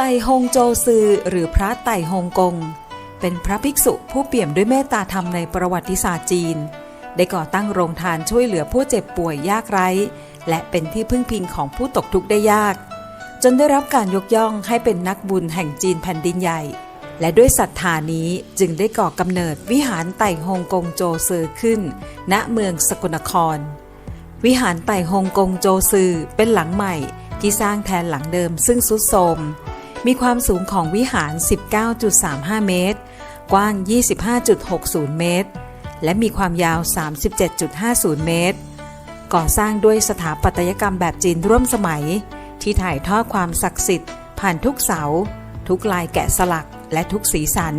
ไต่ฮงโจซือหรือพระไต่ฮงกง เป็นพระภิกษุผู้เปี่ยมด้วยเมตตาธรรมในประวัติศาสตร์จีน ได้ก่อตั้งโรงทานช่วยเหลือผู้เจ็บป่วยยากไร้ และเป็นที่พึ่งพิงของผู้ตกทุกข์ได้ยาก จนได้รับการยกย่องให้เป็นนักบุญแห่งจีนแผ่นดินใหญ่ และด้วยศรัทธานี้จึงได้ก่อกำเนิดวิหารไต่ฮงกงโจซือขึ้น ณเมืองสกลนคร วิหารไต่ฮงกงโจซือเป็นหลังใหม่ที่สร้างแทนหลังเดิมซึ่งสุดโทรม มีความสูงของวิหาร 19.35 เมตร กว้าง 25.60 เมตร และมีความยาว 37.50 เมตร ก่อสร้างด้วยสถาปัตยกรรมแบบจีนร่วมสมัย ที่ถ่ายทอดความศักดิ์สิทธิ์ ผ่านทุกเสา ทุกลายแกะสลักและทุกสีสัน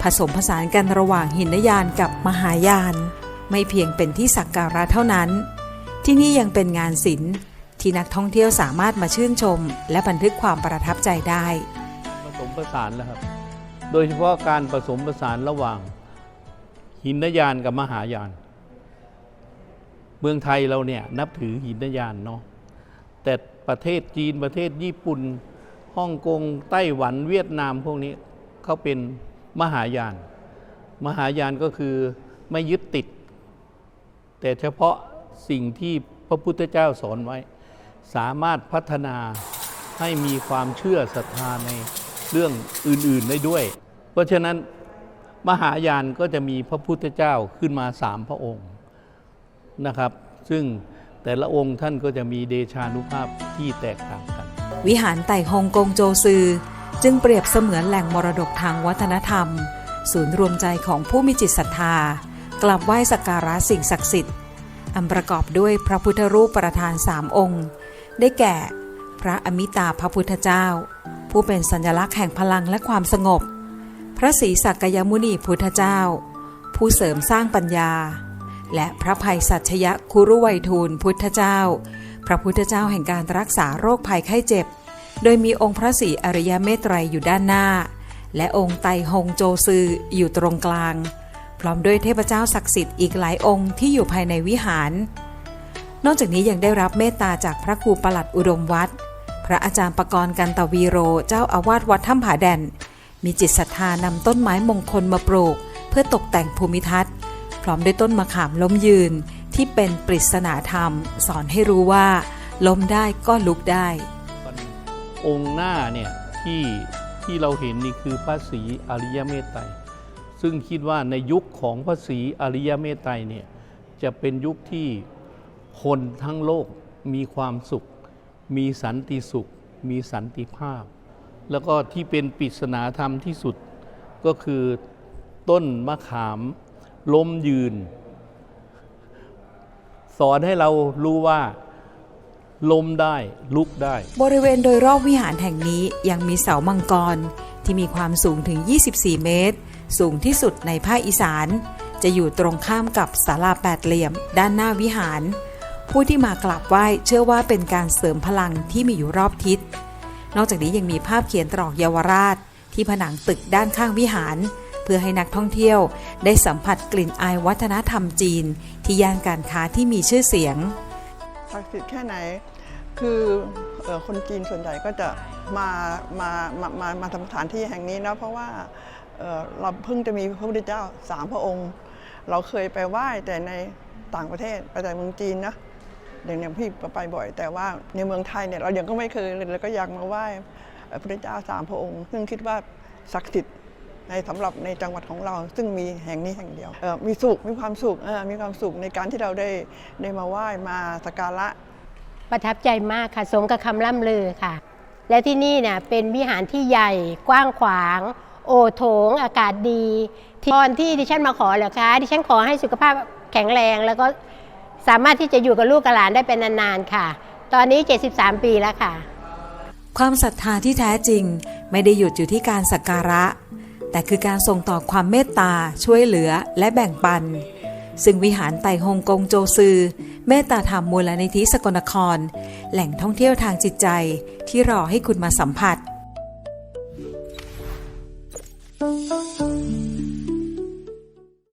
ผสมผสานกันระหว่างหินยานกับมหายาน ไม่เพียงเป็นที่สักการะเท่านั้น ที่นี่ยังเป็นงานศิลป์ ที่นักท่องเที่ยวสามารถมาชื่นชม และบันทึกความประทับใจได้ ผสมผสานแล้วครับ โดยเฉพาะการผสมผสานระหว่าง หินยานกับมหายาน เมืองไทยเราเนี่ยนับถือหินยานเนาะ แต่ประเทศจีนประเทศญี่ปุ่น ฮ่องกง ไต้หวัน เวียดนามพวกนี้เขาเป็นมหายาน มหายานก็คือไม่ยึดติด แต่เฉพาะสิ่งที่พระพุทธเจ้าสอนไว้ สามารถพัฒนาให้มีความเชื่อศรัทธาในเรื่องอื่นๆได้ด้วย เพราะฉะนั้นมหายานก็จะมีพระพุทธเจ้าขึ้นมาสามพระองค์นะครับ ซึ่งแต่ละองค์ท่านก็จะมีเดชานุภาพที่แตกต่างกัน วิหารไต่ฮงกงโจซือ จึงเปรียบเสมือนแหล่งมรดกทางวัฒนธรรม ศูนย์รวมใจของผู้มีจิตศรัทธา กลับไหว้สักการะสิ่งศักดิ์สิทธิ์อันประกอบด้วยพระพุทธรูปประธานสามองค์ ได้แก่ พระอมิตาพระพุทธเจ้า ผู้เป็นสัญลักษณ์แห่งพลังและความสงบ พระศรีสักยมุนีพุทธเจ้า ผู้เสริมสร้างปัญญา และพระภัยสัชยคุรุไวยทูลพุทธเจ้า พระพุทธเจ้าแห่งการรักษาโรคภัยไข้เจ็บ โดยมีองค์พระศรีอริยเมตไตรยอยู่ด้านหน้า และองค์ไตรฮงโจซืออยู่ตรงกลาง พร้อมด้วยเทพเจ้าศักดิ์สิทธิ์อีกหลายองค์ที่อยู่ภายในวิหาร นอกจากนี้ยังได้รับเมตตาจากพระครูประหลัดอุดมวัดพระอาจารย์ปกรณ์กันตวีโร เจ้าอาวาสวัดถ้ำผาแดน มีจิตศรัทธานำต้นไม้มงคลมาปลูก เพื่อตกแต่งภูมิทัศน์ พร้อมด้วยต้นมะขามล้มยืนที่เป็นปริศนาธรรม สอนให้รู้ว่า ล้มได้ก็ลุกได้ องค์หน้าเนี่ยที่ที่เราเห็นนี่คือพระศรีอริยเมตไตรซึ่งคิดว่าในยุคของพระศรีอริยเมตไตรเนี่ยจะเป็นยุคที่ คนทั้งโลกมีความสุข มีสันติสุข มีสันติภาพ แล้วก็ที่เป็นปริศนาธรรมที่สุดก็คือต้นมะขามล้มยืน สอนให้เรารู้ว่าล้มได้ลุกได้ บริเวณโดยรอบวิหารแห่งนี้ยังมีเสามังกร ที่มีความสูงถึง 24 เมตร สูงที่สุดในภาคอีสาน จะอยู่ตรงข้ามกับศาลาแปดเหลี่ยม ด้านหน้าวิหาร ผู้ที่มากราบไหว้เชื่อว่าเป็นการเสริมพลังที่มีอยู่รอบทิศ นอกจากนี้ยังมีภาพเขียนตรอกเยาวราช ที่ผนังตึกด้านข้างวิหาร เพื่อให้นักท่องเที่ยวได้สัมผัสกลิ่นอายวัฒนธรรมจีน ที่ย่านการค้าที่มีชื่อเสียงศักดิ์สิทธิ์แค่ไหนคืออคนจีนส่วนใหญ่ก็จะมามามามามาทำสถานที่แห่งนี้นะเพราะว่าเเราเพิ่งจะมีพระพุทธเจ้าสามพระองค์ เราเคยไปไหว้แต่ในต่างประเทศไปแต่เมืองจีนนะ อย่างอย่างพี่ไปบ่อย แต่ว่าในเมืองไทยเนี่ยเรายังก็ไม่เคยเลยเราก็อยากมาไหว้พระเจ้าสามพระองค์ ซึ่งคิดว่าศักดิ์สิทธิ์ในสำหรับในจังหวัดของเรา ซึ่งมีแห่งนี้แห่งเดียวมีสุขมีความสุขมีความสุขในการที่เราได้ได้มาไหว้มาสักการะประทับใจมากค่ะสมกับคำล่ำลือค่ะ และที่นี่เนี่ยเป็นวิหารที่ใหญ่กว้างขวาง โอโถงอากาศดีที่ตอนที่ดิฉันมาขอเหรอคะดิฉันขอให้สุขภาพแข็งแรงแล้วก็ สามารถที่จะอยู่กับลูกกับหลานได้เป็นนานๆค่ะ ตอนนี้ 73 ปีแล้วค่ะ ความศรัทธาที่แท้จริงไม่ได้หยุดอยู่ที่การสักการะ แต่คือการส่งต่อความเมตตาช่วยเหลือและแบ่งปัน ซึ่งวิหารไต่ฮงกงโจซือ เมตตาธรรมมูลนิธิสกลนคร แหล่งท่องเที่ยวทางจิตใจที่รอให้คุณมาสัมผัส